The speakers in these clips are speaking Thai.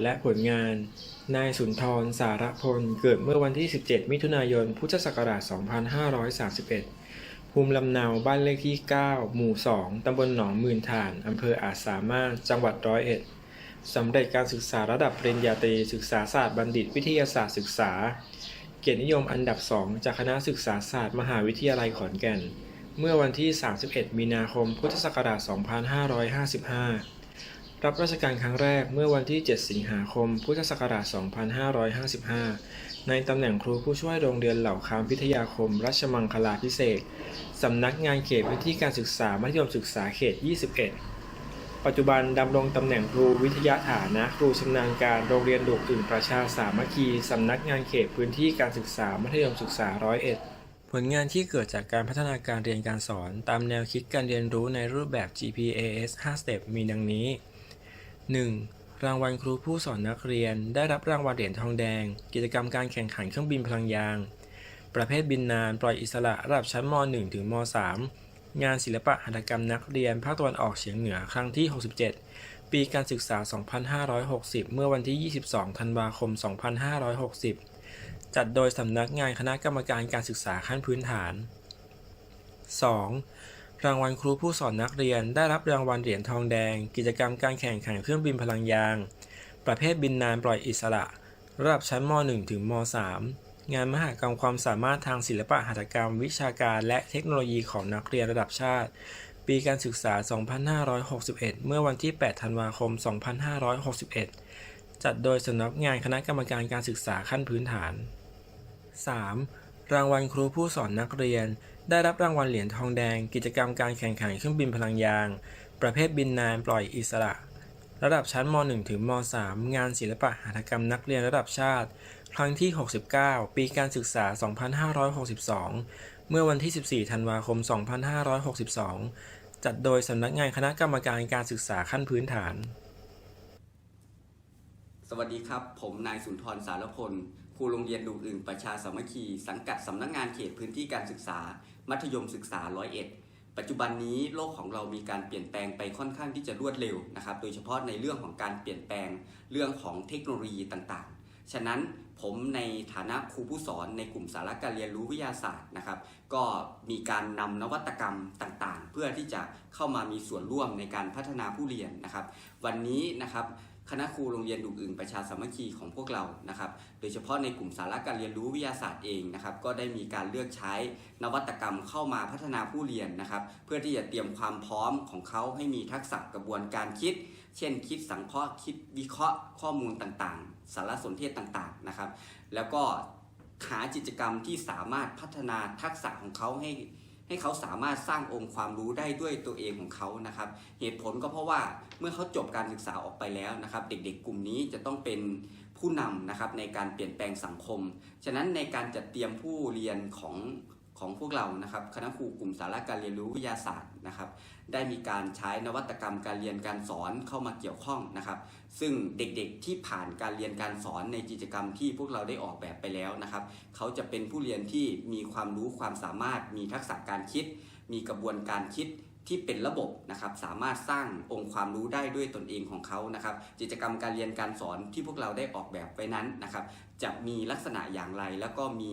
ติและผลงาน นายสุนทร สารพล เกิดเมื่อวันที่ 17 มิถุนายน พุทธศักราช 2531 ภูมิลำเนาบ้านเลขที่ 9 หมู่ 2 ตำบลหนองมื่นถ่าน อำเภออาจสามารถ จังหวัดร้อยเอ็ด สำเร็จการศึกษาระดับปริญญาตรี ศึกษาศาสตร์บัณฑิตวิทยาศาสตร์ศึกษา เกียรตินิยมอันดับ 2 จากคณะศึกษาศาสตร์มหาวิทยาลัยขอนแก่น เมื่อวันที่ 31 มีนาคม พุทธศักราช 2555 รับราชการครั้งแรกเมื่อวันที่ 7 สิงหาคม พุทธศักราช 2555 ในตำแหน่งครูผู้ช่วยโรงเรียนเหล่าคามพิทยาคม รัชมังคลาพิเศษสำนักงานเขตพื้นที่การศึกษามัธยมศึกษาเขต 21 ปัจจุบันดำรงตำแหน่งครูวิทยาฐานะครูชำนาญการโรงเรียนดุอื่นประชาสามัคคีสำนักงานเขตพื้นที่การศึกษามัธยมศึกษาร้อยเอ็ดผลงานที่เกิดจากการพัฒนาการเรียนการสอน ตามแนวคิดการเรียนรู้ในรูปแบบ GPAS 5 Step มีดังนี้ 1. รางวัลครูผู้สอนนักเรียน ได้รับรางวัลเหรียญทองแดง กิจกรรมการแข่งขันเครื่องบินพลังยาง ประเภทบินนานปล่อยอิสระระดับชั้นม .1 ถึงม .3 งานศิลปะหัตถกรรมนักเรียนภาคตะวันออกเฉียงเหนือครั้งที่ 67 ปีการศึกษา 2560 เมื่อวันที่ 22 ธันวาคม 2560 จัดโดยสำนักงานคณะกรรมการการศึกษาขั้นพื้นฐาน 2. รางวัลครูผู้สอนนักเรียน ได้รับรางวัลเหรียญทองแดง กิจกรรมการแข่งขันเครื่องบินพลังยาง ประเภทบินนานปล่อยอิสระ ระดับชั้นม .1 ถึงม .3 งานมหกรรมความสามารถทางศิลปะหัตถกรรม วิชาการและเทคโนโลยีของนักเรียนระดับชาติ ปีการศึกษา 2561 เมื่อวันที่ 8 ธันวาคม 2561 จัดโดยสำนักงานคณะกรรมการการศึกษาขั้นพื้นฐาน 3. รางวัลครูผู้สอนนักเรียน ได้รับรางวัลเหรียญทองแดง กิจกรรมการแข่งขันเครื่องบินพลังยาง ประเภทบินนานปล่อยอิสระ ระดับชั้นม .1 ถึงม .3 งานศิลปะหัตถกรรมนักเรียนระดับชาติ ครั้งที่ 69 ปีการศึกษา 2562 เมื่อวันที่ 14 ธันวาคม 2562 จัดโดยสำนักงานคณะกรรมการการศึกษาขั้นพื้นฐาน สวัสดีครับ ผมนายสุนทรสารพล รูโรงเรียนดูอื่นประชาสามัคคี สังกัดสำนักงานเขตพื้นที่การศึกษา มัธยมศึกษาร้อยเอ็ดปัจจุบันนี้โลกของเรามีการเปลี่ยนแปลงไปค่อนข้างที่จะรวดเร็วนะครับ โดยเฉพาะในเรื่องของการเปลี่ยนแปลงเรื่องของเทคโนโลยีต่างๆ ฉะนั้นผมในฐานะครูผู้สอนในกลุ่มสาระการเรียนรู้วิทยาศาสตร์นะครับ ก็มีการนำนวัตกรรมต่างๆ เพื่อที่จะเข้ามามีส่วนร่วมในการพัฒนาผู้เรียนนะครับ วันนี้นะครับ คณะครูโรงเรียนดุอื่นประชาสามัคคีของพวกเรานะครับ โดยเฉพาะในกลุ่มสาระการเรียนรู้วิทยาศาสตร์เองนะครับ ก็ได้มีการเลือกใช้นวัตกรรมเข้ามาพัฒนาผู้เรียนนะครับ เพื่อที่จะเตรียมความพร้อมของเขาให้มีทักษะกระบวนการคิด เช่น คิดสังเคราะห์คิดวิเคราะห์ข้อมูลต่างๆ สารสนเทศต่างๆนะครับ แล้วก็หากิจกรรมที่สามารถพัฒนาทักษะของเขาให้ ให้เขาสามารถสร้างองค์ความรู้ได้ด้วยตัวเองของเขานะครับ เหตุผลก็เพราะว่าเมื่อเขาจบการศึกษาออกไปแล้วนะครับ เด็กๆ กลุ่มนี้จะต้องเป็นผู้นำนะครับในการเปลี่ยนแปลงสังคม ฉะนั้นในการจัดเตรียมผู้เรียนของของพวกเรานะครับ คณะครูกลุ่มสาระการเรียนรู้วิทยาศาสตร์นะครับ ได้มีการใช้นวัตกรรมการเรียนการสอนเข้ามาเกี่ยวข้องนะครับ ซึ่งเด็กๆที่ผ่านการเรียนการสอนในกิจกรรมที่พวกเราได้ออกแบบไปแล้วนะครับ เขาจะเป็นผู้เรียนที่มีความรู้ความสามารถ มีทักษะการคิด มีกระบวนการคิดที่เป็นระบบนะครับสามารถสร้างองค์ความรู้ได้ด้วยตนเองของเขานะครับ กิจกรรมการเรียนการสอนที่พวกเราได้ออกแบบไว้นั้นนะครับ จะมีลักษณะอย่างไรแล้วก็มี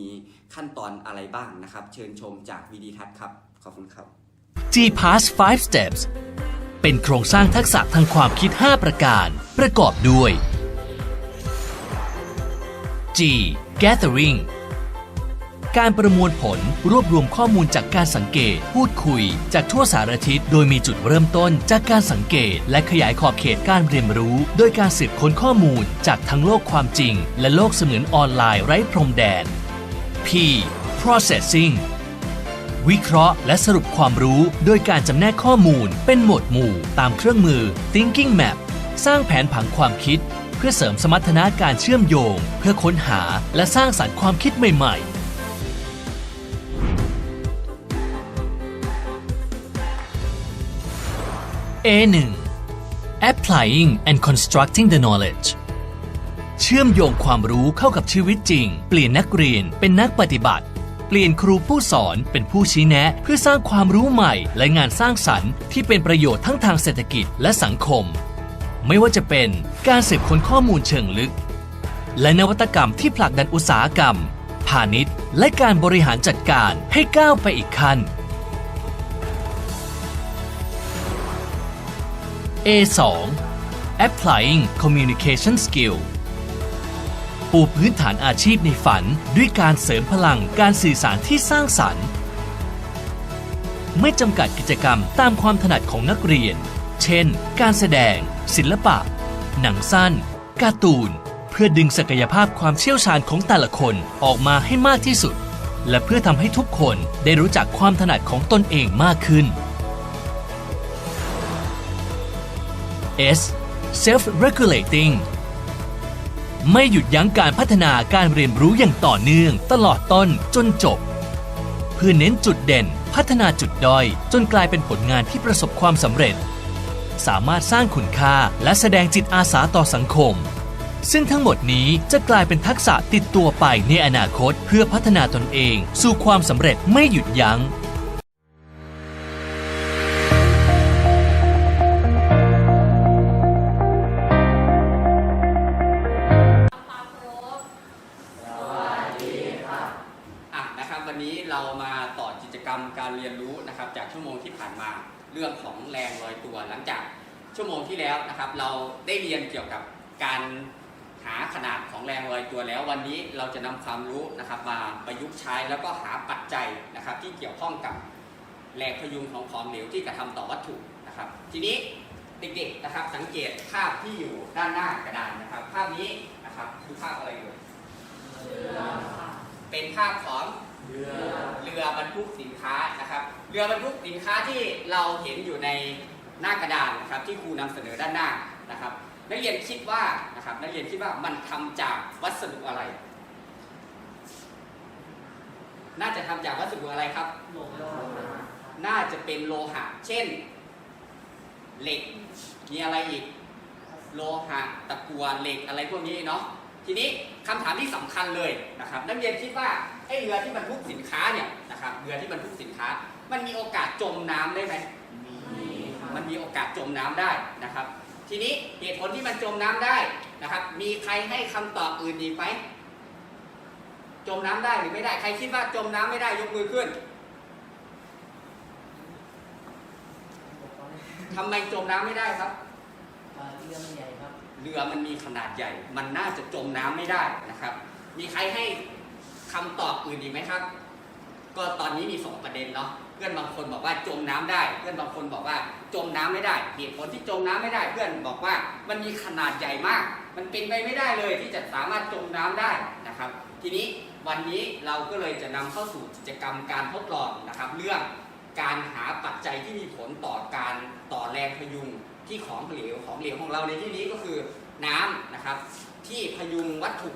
ขั้นตอนอะไรบ้างนะครับ เชิญชมจากวีดีทัศน์ครับขอบคุณครับ G-Pass 5 Steps เป็นโครงสร้างทักษะทางความคิด 5 ประการ ประกอบด้วย G Gathering การประมวลผลรวบรวมข้อมูลจากการสังเกต พูดคุย จากทั่วสารทิศโดยมีจุดเริ่มต้นจากการสังเกต และขยายขอบเขตการเรียนรู้ โดยการสืบค้นข้อมูลจากทั้งโลกความจริง และโลกเสมือนออนไลน์ไร้พรมแดน P Processing วิเคราะห์และสรุปความรู้โดยการจำแนกข้อมูลเป็นหมวดหมู่ตามเครื่องมือ Thinking Map สร้างแผนผังความคิด เพื่อเสริมสมรรถนะการเชื่อมโยง เพื่อค้นหาและสร้างสรรค์ความคิดใหม่ๆ A1 Applying and constructing the knowledge เชื่อมโยงความรู้เข้ากับชีวิตจริง เปลี่ยนนักเรียนเป็นนักปฏิบัติ เปลี่ยนครูผู้สอนเป็นผู้ชี้แนะ เพื่อสร้างความรู้ใหม่ และงานสร้างสรรค์ที่เป็นประโยชน์ทั้งทางเศรษฐกิจและสังคม ไม่ว่าจะเป็นการสืบค้นข้อมูลเชิงลึก และนวัตกรรมที่ผลักดันอุตสาหกรรม พาณิชย์ และการบริหารจัดการให้ก้าวไปอีกขั้น A2 Applying Communication Skill ปูพื้นฐานอาชีพในฝัน ด้วยการเสริมพลังการสื่อสารที่สร้างสรรค์ ไม่จำกัดกิจกรรมตามความถนัดของนักเรียน เช่น การแสดง ศิลปะ หนังสั้น การ์ตูน เพื่อดึงศักยภาพความเชี่ยวชาญของแต่ละคนออกมาให้มากที่สุด และเพื่อทำให้ทุกคนได้รู้จักความถนัดของตนเองมากขึ้น S self regulating ไม่หยุดยั้งการพัฒนาการเรียนรู้อย่างต่อเนื่อง ตลอดต้นจนจบ เพื่อเน้นจุดเด่น พัฒนาจุดด้อย จนกลายเป็นผลงานที่ประสบความสำเร็จ สามารถสร้างคุณค่าและแสดงจิตอาสาต่อสังคม ซึ่งทั้งหมดนี้จะกลายเป็นทักษะติดตัวไปในอนาคต เพื่อพัฒนาตนเอง สู่ความสำเร็จไม่หยุดยั้ง การหาขนาดของแรงลอยตัวแล้ววันนี้เราจะนำความรู้นะครับมาประยุกต์ใช้แล้วก็หาปัจจัยนะครับ ที่เกี่ยวข้องกับแรงพยุงของของเหลวที่กระทำต่อวัตถุนะครับ ทีนี้เด็กๆนะครับสังเกตภาพที่อยู่ด้านหน้ากระดานนะครับ ภาพนี้นะครับคือภาพอะไรเอ่เป็นภาพของเรือบรรทุกสินค้านะครับ เรือบรรทุกสินค้าที่เราเห็นอยู่ในหน้ากระดานนะครับที่ครูนำเสนอด้านหน้านะครับ นักเรียนคิดว่านะครับนักเรียนคิดว่ามันทำจากวัสดุอะไร น่าจะทำจากวัสดุอะไรครับน่าจะเป็นโลหะ เช่น เหล็ก มีอะไรอีก โลหะ ตะกั่วเหล็ก อะไรพวกนี้เนาะ ทีนี้คำถามที่สำคัญเลยนะครับ นักเรียนคิดว่าไอ้เรือที่บรรทุกสินค้าเนี่ยนะครับ เรือที่บรรทุกสินค้า มันมีโอกาสจมน้ำได้ไหมมันมีโอกาสจมน้ำได้นะครับ ทีนี้เหตุผลที่มันจมน้ำได้นะครับ มีใครให้คำตอบอื่นอีกไหมจมน้ำได้หรือไม่ได้ ใครคิดว่าจมน้ำไม่ได้ยกมือขึ้นทำไมจมน้ำไม่ได้ครับเรือมันใหญ่ครับ เรือมันมีขนาดใหญ่ มันน่าจะจมน้ำไม่ได้นะครับ มีใครให้คำตอบอื่นอีกไหมครับ ก็ตอนนี้มีสองประเด็นเนาะเพื่อนบางคนบอกว่าจมน้ำได้ เพื่อนบางคนบอกว่าจมน้ำไม่ได้ เหตุผลที่จมน้ำไม่ได้ เพื่อนบอกว่ามันมีขนาดใหญ่มาก มันเป็นไปไม่ได้เลยที่จะสามารถจมน้ำได้นะครับ ทีนี้วันนี้เราก็เลยจะนำเข้าสู่กิจกรรมการทดลองนะครับ เรื่องการหาปัจจัยที่มีผลต่อการต่อแรงพยุงที่ของเหลวของเหลวของเราในที่นี้ก็คือน้ำนะครับ ที่พยุงวัตถุ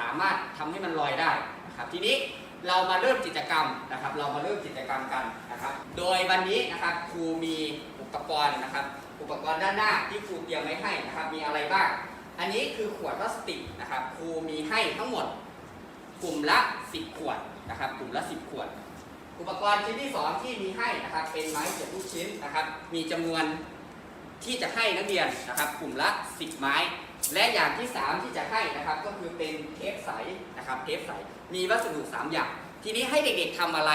สามารถทำให้มันลอยได้นะครับ ทีนี้ เรามาเริ่มกิจกรรมนะครับ เรามาเริ่มกิจกรรมกันนะครับ โดยวันนี้นะครับครูมีอุปกรณ์นะครับ อุปกรณ์ด้านหน้าที่ครูเตรียมไว้ให้นะครับ มีอะไรบ้าง อันนี้คือขวดพลาสติกนะครับ ครูมีให้ทั้งหมดกลุ่มละ 10 ขวดนะครับ กลุ่มละ 10 ขวด อุปกรณ์ชิ้นที่ 2 ที่มีให้นะครับ เป็นไม้เสียบลูกชิ้นนะครับ มีจำนวนที่จะให้นักเรียนนะครับ กลุ่มละ 10 ไม้ และอย่างที่ 3 ที่จะให้นะครับ ก็คือเป็นเทปใสนะครับ เทปใส มีวัสดุ 3 อย่าง ทีนี้ให้เด็กๆทำอะไร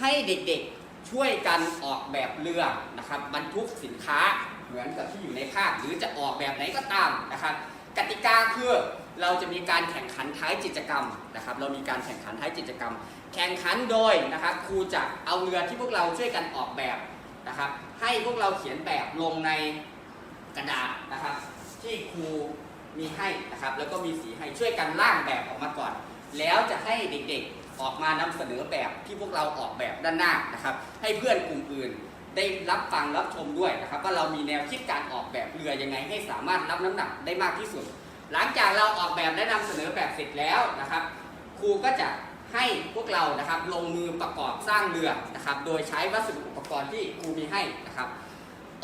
ให้เด็กๆช่วยกันออกแบบเรือนะครับบรรทุกสินค้าเหมือนกับที่อยู่ในภาพหรือจะออกแบบไหนก็ตามนะครับกติกาคือเราจะมีการแข่งขันท้ายกิจกรรมนะครับ เรามีการแข่งขันท้ายกิจกรรม แข่งขันโดยนะครับครูจะเอาเรือที่พวกเราช่วยกันออกแบบนะครับ ให้พวกเราเขียนแบบลงในกระดาษนะครับ ที่ครูมีให้นะครับ แล้วก็มีสีให้ช่วยกันร่างแบบออกมาก่อน แล้วจะให้เด็กๆออกมานำเสนอแบบที่พวกเราออกแบบด้านหน้านะครับ ให้เพื่อนกลุ่มอื่นได้รับฟังรับชมด้วยนะครับ ว่าเรามีแนวคิดการออกแบบเรือยังไง ให้สามารถรับน้ำหนักได้มากที่สุด หลังจากเราออกแบบและนำเสนอแบบเสร็จแล้วนะครับ ครูก็จะให้พวกเรานะครับลงมือประกอบสร้างเรือนะครับ โดยใช้วัสดุอุปกรณ์ที่ครูมีให้นะครับ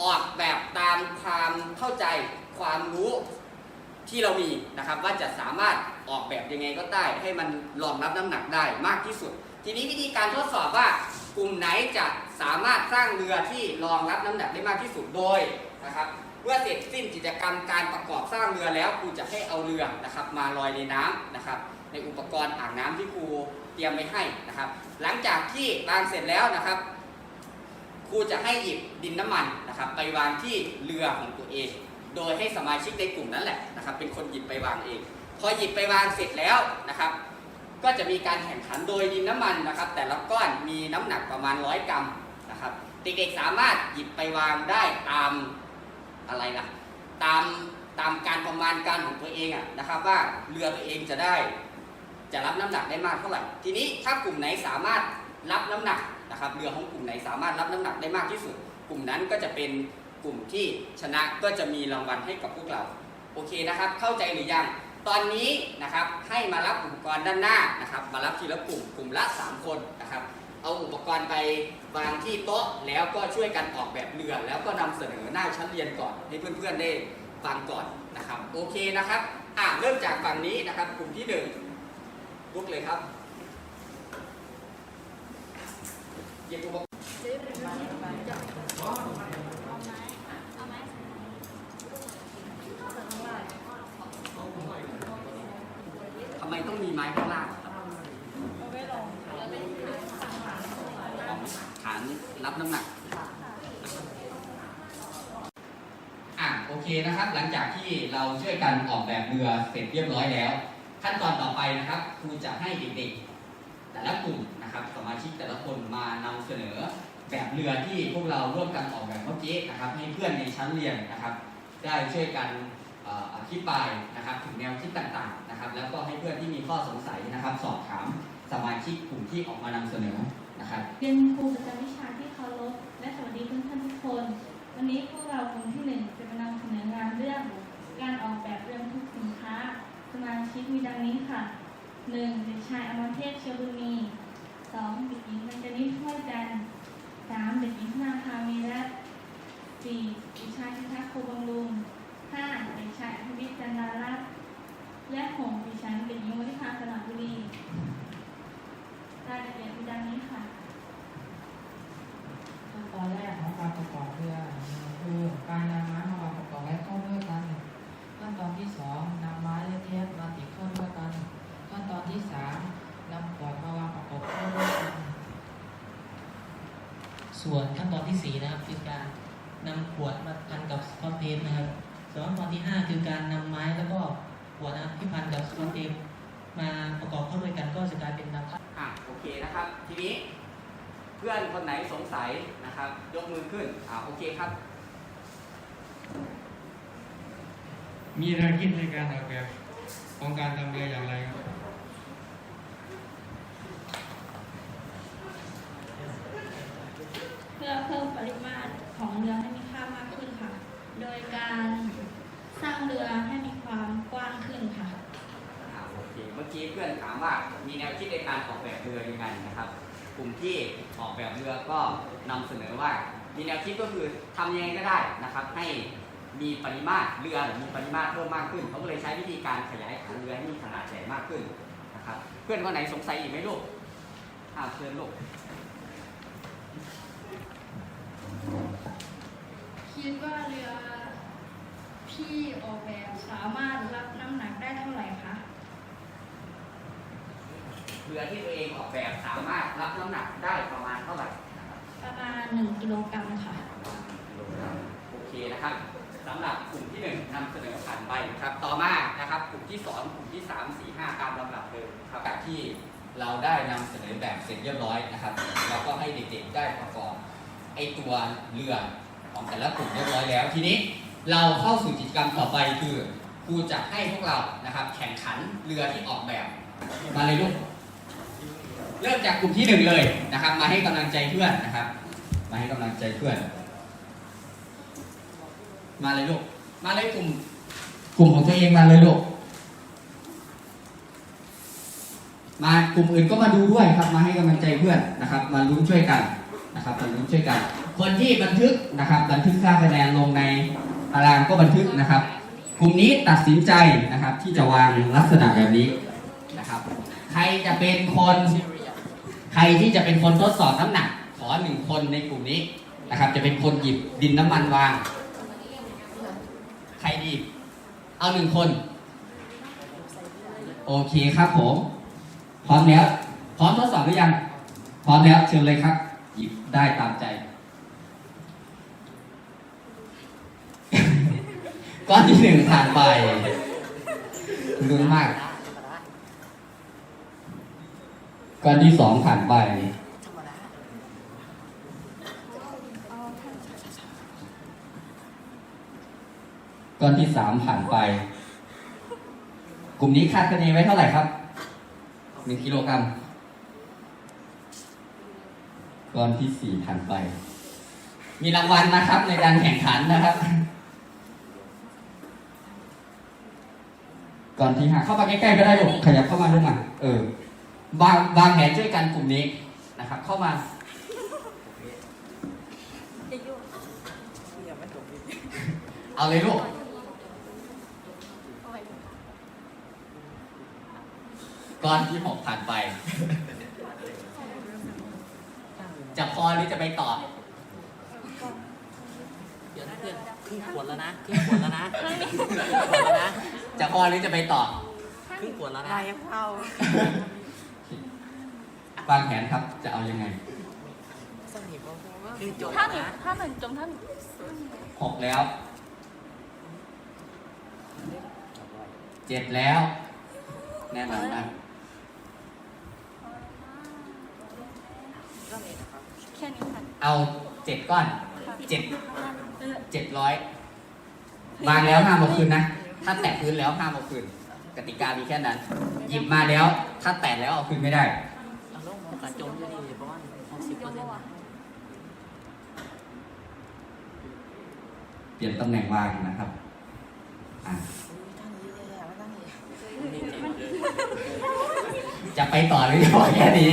ออกแบบตามความเข้าใจความรู้ ที่เรามีนะครับว่าจะสามารถออกแบบยังไงก็ได้ ให้มันรองรับน้ำหนักได้มากที่สุด ทีนี้วิธีการทดสอบว่ากลุ่มไหนจะสามารถสร้างเรือที่รองรับน้ำหนักได้มากที่สุดโดยนะครับเมื่อเสร็จสิ้นกิจกรรมการประกอบสร้างเรือแล้วครูจะให้เอาเรือนะครับ มาลอยในน้ำนะครับ ในอุปกรณ์อ่างน้ำที่ครูเตรียมไว้ให้นะครับ หลังจากที่วางเสร็จแล้วนะครับครูจะให้หยิบดินน้ำมันนะครับ ไปวางที่เรือของตัวเอง โดยให้สมาชิกในกลุ่มนั้นแหละนะครับ เป็นคนหยิบไปวางเอง พอหยิบไปวางเสร็จแล้วนะครับ ก็จะมีการแข่งขันโดยดินน้ำมันนะครับ แต่ละก้อนมีน้ำหนักประมาณร้อยกรัมนะครับ เด็กๆสามารถหยิบไปวางได้ตามอะไรนะตามตามการประมาณการของตัวเองอะนะครับว่าเรือตัวเองจะได้ จะรับน้ำหนักได้มากเท่าไหร่ ทีนี้ถ้ากลุ่มไหนสามารถรับน้ำหนักนะครับ เรือของกลุ่มไหนสามารถรับน้ำหนักได้มากที่สุด กลุ่มนั้นก็จะเป็น กลุ่มที่ชนะก็จะมีรางวัลให้กับพวกเรา โอเคนะครับ เข้าใจหรือยัง ตอนนี้นะครับให้มารับอุปกรณ์ด้านหน้านะครับ มารับทีละกลุ่มกลุ่มละ 3 คนนะครับ เอาอุปกรณ์ไปวางที่โต๊ะแล้วก็ช่วยกันออกแบบเรือแล้วก็นำเสนอหน้าชั้นเรียนก่อนให้เพื่อนๆได้ฟังก่อนนะครับ โอเคนะครับอะเริ่มจากฝั่งนี้นะครับ กลุ่มที่หนึ่งลุกเลยครับหยิบอุปกรณ์ทำไมต้องมีไม้ข้างล่างครับฐานรับน้ำหนัก อะโอเคนะครับ หลังจากที่ เราช่วยกันออกแบบเรือเสร็จเรียบร้อยแล้ว ขั้นตอนต่อไปนะครับครูจะให้เด็กๆ แต่ละกลุ่มนะครับสมาชิกแต่ละคนมานำเสนอแบบเรือที่พวกเราร่วมกันออกแบบเมื่อกี้นะครับให้เพื่อนในชั้นเรียนนะครับ ได้ช่วยกันอธิบายนะครับถึงแนวคิดต่างๆนะครับแล้วก็ให้เพื่อนที่มีข้อสงสัยนะครับ สอบถามสมาชิกกลุ่มที่ออกมานำเสนอนะครับเป็นครูประจำวิชาที่เคารพและสวัสดีเพื่อนๆทุกคน วันนี้พวกเรากลุ่มที่หนึ่งจะมานำเสนองานเรื่อง การออกแบบเรื่องทุกสินค้า สมาชิกมีดังนี้ค่ะหนึ่งเด็กชายอมรเทพเชยบุณีสองเด็กหญิงบรรจนิตห้วยจันทร์สามเด็กหญิงธนาภามีรัตน์สี่เด็กชายพิทักษ์โคบำรุงห้าเด็กชายอภิวิทย์จันดารัตน์และหกดิฉันเด็กหญิงวริภาสระบุรีรายละเอียดมีดังนี้ค่ะขั้นตอนแรกของการประกอบเรือคือการนำม้าประกอบและเข้าด้ว ตอนที่สองนำไม้และเทปมาติดเข้าด้วยกัน ขั้นตอนที่สามนำขวดมาวางประกอบเข้าด้วยกัน ส่วนขั้นตอนที่4นะครับคือการนำขวดมาพันกับสกอตเทปนะครับส่วนขั้นตอนที่5คือการนำไม้แล้วก็ขวดนะครับที่พันกับสกอตเทปมาประกอบเข้าด้วยกันก็จะกลายเป็นน้ำอะโอเคนะครับ ทีนี้เพื่อนคนไหนสงสัยนะครับ ยกมือขึ้นอ่าโอเคครับ มีแนวคิดในการออกแบบของการทำเรืออย่างไรครับเพื่อเพิ่มปริมาตรของเรือให้มีค่ามากขึ้นค่ะ โดยการสร้างเรือให้มีความกว้างขึ้นค่ะ อ่าโอเคเมื่อกี้เพื่อนถามว่ามีแนวคิดในการออกแบบเรือยังไงนะครับ กลุ่มที่ออกแบบเรือก็นำเสนอว่ามีแนวคิดก็คือทำยังไงก็ได้นะครับ ให้ มีปริมาตรเรือมีปริมาตรเพิ่มมากขึ้น เขาก็เลยใช้วิธีการขยายฐานเรือให้มีขนาดใหญ่มากขึ้นนะครับ เพื่อนคนไหนสงสัยอีกไหมลูกอ่าเชิญลูกคิดว่าเรือที่ออกแบบสามารถรับน้ำหนักได้เท่าไหร่คะเรือที่ตัวเองออกแบบสามารถรับน้ำหนักได้ประมาณเท่าไหร่นะครับประมาณ1กิโลกรัมค่ะ โอเคนะครับ สำหรับกลุ่มที่หนึ่งนำเสนอผ่านไปครับ ต่อมานะครับกลุ่มที่สองกลุ่มที่สามสี่ห้าตามลำดับเดิมครับจากที่เราได้นำเสนอแบบเสร็จเรียบร้อยนะครับแล้วก็ให้เด็กๆได้ประกอบไอตัวเรือของแต่ละกลุ่มเรียบร้อยแล้ว ทีนี้เราเข้าสู่กิจกรรมต่อไปคือครูจะให้พวกเรานะครับ แข่งขันเรือที่ออกแบบมาเลยลูกเริ่มจากกลุ่มที่หนึ่งเลยนะครับ มาให้กำลังใจเพื่อนนะครับ มาให้กำลังใจเพื่อน มาเลยลูก มาเลยกลุ่ม กลุ่มของตัวเองมาเลยลูก มากลุ่มอื่นก็มาดูด้วยครับ มาให้กำลังใจเพื่อนนะครับ มาลุ้นช่วยกันนะครับมาลุ้นช่วยกัน คนที่บันทึกนะครับ บันทึกค่าคะแนนลงในตารางก็บันทึกนะครับ กลุ่มนี้ตัดสินใจนะครับ ที่จะวางลักษณะแบบนี้นะครับ ใครจะเป็นคน ใครที่จะเป็นคนทดสอบน้ำหนัก ขอหนึ่งคนในกลุ่มนี้นะครับ จะเป็นคนหยิบดินน้ำมันวาง อีกเอาหนึ่งคน โอเคครับผม พร้อมแล้ว พร้อมทดสอบหรือยัง พร้อมแล้วเชิญเลยครับ หยิบได้ตามใจ ก้อนที่หนึ่งผ่านไปลุ้นมาก ก้อนที่สองผ่านไป ก้อนที่สามผ่านไป กลุ่มนี้คาดคะเนไว้เท่าไหร่ครับหนึ่งกิโลกรัมก้อนที่สี่ผ่านไป มีรางวัลนะครับในการแข่งขันนะครับก่อนที่ห้าเข้ามาใกล้ๆก็ได้ลูกขยับเข้ามาลูกมาเออวางวางแผนช่วยกันกลุ่มนี้นะครับ เข้ามาเอาเลยลูก ก้อนที่หกผ่านไป จะพอหรือจะไปต่อ เดี๋ยวนะเพื่อนครึ่งขวดแล้วนะครึ่งขวดแล้วนะครึ่งขวดแล้วนะจะพอหรือจะไปต่อ ครึ่งขวดแล้วนะวางแผนครับ จะเอายังไงคือจบถ้าหนึ่งนะถ้าหนึ่งจมท่านหกแล้ว เจ็ดแล้ว แน่นอนนะ แค่นี้ค่ะเอาเจ็ดก้อนเจ็ดเออเจ็ดร้อยวางแล้วห้ามเอาคืนนะ ถ้าแตะพื้นแล้วห้ามเอาคืน กติกามีแค่นั้น หยิบมาแล้ว ถ้าแตะแล้วเอาคืนไม่ได้เอาลงมาการจมจะดีประมาณหกสิบเปอร์เซ็นต์นะเปลี่ยนตำแหน่งวางนะครับอะจะไปต่อหรือจะพอแค่นี้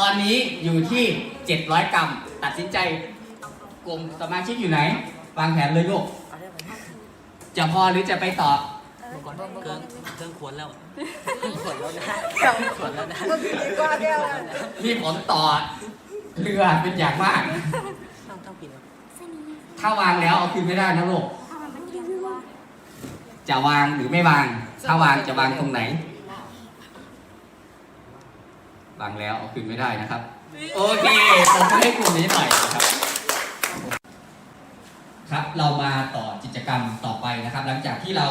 ตอนนี้อยู่ที่ 700 กรัม ตัดสินใจกลุ่มสมาชิกอยู่ไหน วางแผนเลยลูก จะพอหรือจะไปต่อเมื่อก่อนเกินเกินขวดแล้วครึ่งขวดแล้วนะครึ่งขวดแล้วนะนี่ผมต่อเรือเป็นอย่างมากต้องต้องปิดถ้าวางแล้วเอาคืนไม่ได้นะลูกจะวางหรือไม่วาง ถ้าวางจะวางตรงไหน วางแล้วเอาคืนไม่ได้นะครับ โอเคผมให้กลุ่มนี้หน่อยนะครับ ครับเรามาต่อกิจกรรมต่อไปนะครับ หลังจากที่เรา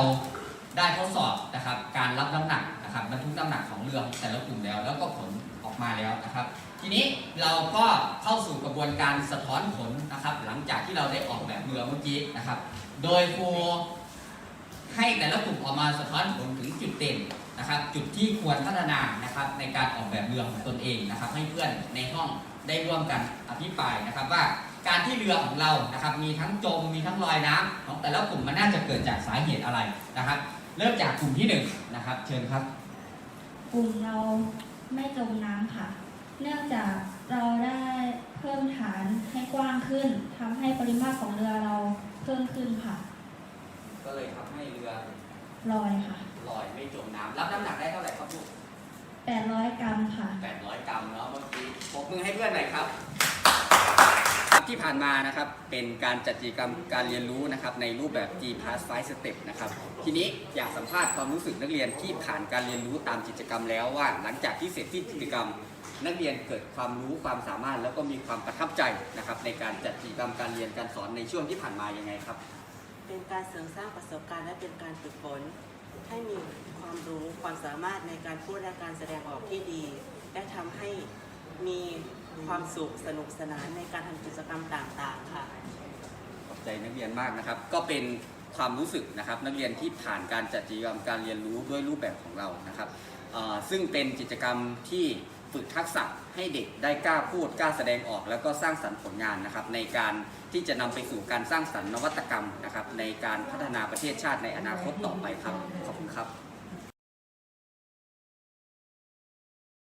ได้ทดสอบนะครับ การรับน้ำหนักนะครับบรรทุกน้ำหนักของเรือแต่ละกลุ่มแล้ว แล้วก็ผลออกมาแล้วนะครับ ทีนี้เราก็เข้าสู่กระบวนการสะท้อนผลนะครับ หลังจากที่เราได้ออกแบบเรือเมื่อกี้นะครับ โดยครูให้แต่ละกลุ่มออกมาสะท้อนผลถึงจุดเด่น นะครับจุดที่ควรพัฒนานะครับในการออกแบบเรือของตนเองนะครับ ให้เพื่อนในห้องได้ร่วมกันอภิปรายนะครับว่าการที่เรือของเรานะครับมีทั้งจมมีทั้งลอยน้ำของแต่ละกลุ่มมันน่าจะเกิดจากสาเหตุอะไรนะครับ เริ่มจากกลุ่มที่หนึ่งนะครับ เชิญครับ กลุ่มเราไม่จมน้ำค่ะ เนื่องจากเราได้เพิ่มฐานให้กว้างขึ้นทำให้ปริมาตรของเรือเราเพิ่มขึ้นค่ะ ก็เลยทำให้เรือลอยค่ะ ลอยไม่จมน้ำรับน้ำหนักได้เท่าไหร่ครับลูก800 กรัมค่ะ 800 กรัมเนาะเมื่อกี้ปรบมือให้เพื่อนหน่อยครับ ที่ผ่านมานะครับเป็นการจัดกิจกรรมการเรียนรู้นะครับในรูปแบบ G Pass 5 Step นะครับทีนี้อยากสัมภาษณ์ความรู้สึกนักเรียนที่ผ่านการเรียนรู้ตามกิจกรรมแล้วว่า หลังจากที่เสร็จสิ้นกิจกรรม นักเรียนเกิดความรู้ความสามารถ แล้วก็มีความประทับใจนะครับในการจัดกิจกรรมการเรียนการสอนในช่วงที่ผ่านมายังไงครับ เป็นการเสริมสร้างประสบการณ์และเป็นการฝึกฝน ให้มีความรู้ความสามารถในการพูดและการแสดงออกที่ดี และทำให้มีความสุขสนุกสนานในการทำกิจกรรมต่างๆค่ะ ขอบใจนักเรียนมากนะครับ ก็เป็นความรู้สึกนะครับ นักเรียนที่ผ่านการจัดกิจกรรมการเรียนรู้ด้วยรูปแบบของเรานะครับเอ่อซึ่งเป็นกิจกรรมที่ ฝึกทักษะให้เด็กได้กล้าพูดกล้าแสดงออก แล้วก็สร้างสรรค์ผลงานนะครับ ในการที่จะนำไปสู่การสร้างสรรค์นวัตกรรมนะครับ ในการพัฒนาประเทศชาติในอนาคตต่อไปครับขอบคุณครับ